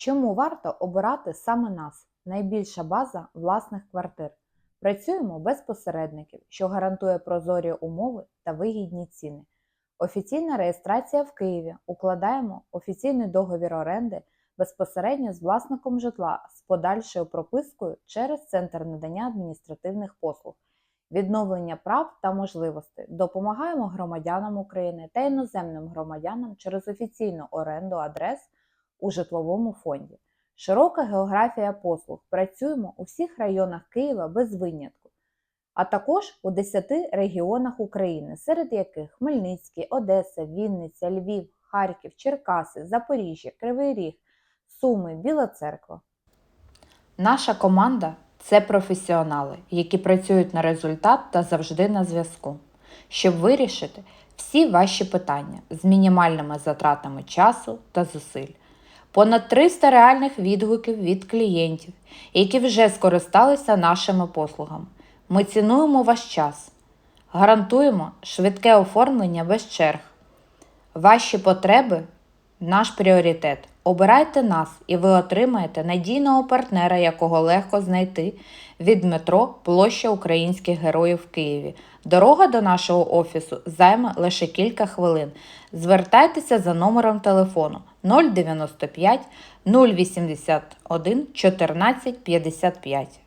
Чому варто обирати саме нас? Найбільша база власних квартир. Працюємо без посередників, що гарантує прозорі умови та вигідні ціни. Офіційна реєстрація в Києві. Укладаємо офіційний договір оренди безпосередньо з власником житла з подальшою пропискою через центр надання адміністративних послуг, відновлення прав та можливостей. Допомагаємо громадянам України та іноземним громадянам через офіційну оренду адрес у житловому фонді. Широка географія послуг. Працюємо у всіх районах Києва без винятку, а також у 10 регіонах України, серед яких Хмельницький, Одеса, Вінниця, Львів, Харків, Черкаси, Запоріжжя, Кривий Ріг, Суми, Біла Церква. Наша команда це професіонали, які працюють на результат та завжди на зв'язку, щоб вирішити всі ваші питання з мінімальними затратами часу та зусиль. Понад 300 реальних відгуків від клієнтів, які вже скористалися нашими послугами. Ми цінуємо ваш час, гарантуємо швидке оформлення без черг. Ваші потреби наш пріоритет. Обирайте нас, і ви отримаєте надійного партнера, якого легко знайти від метро Площа Українських Героїв в Києві. Дорога до нашого офісу займе лише кілька хвилин. Звертайтеся за номером телефону 095 081 14 55.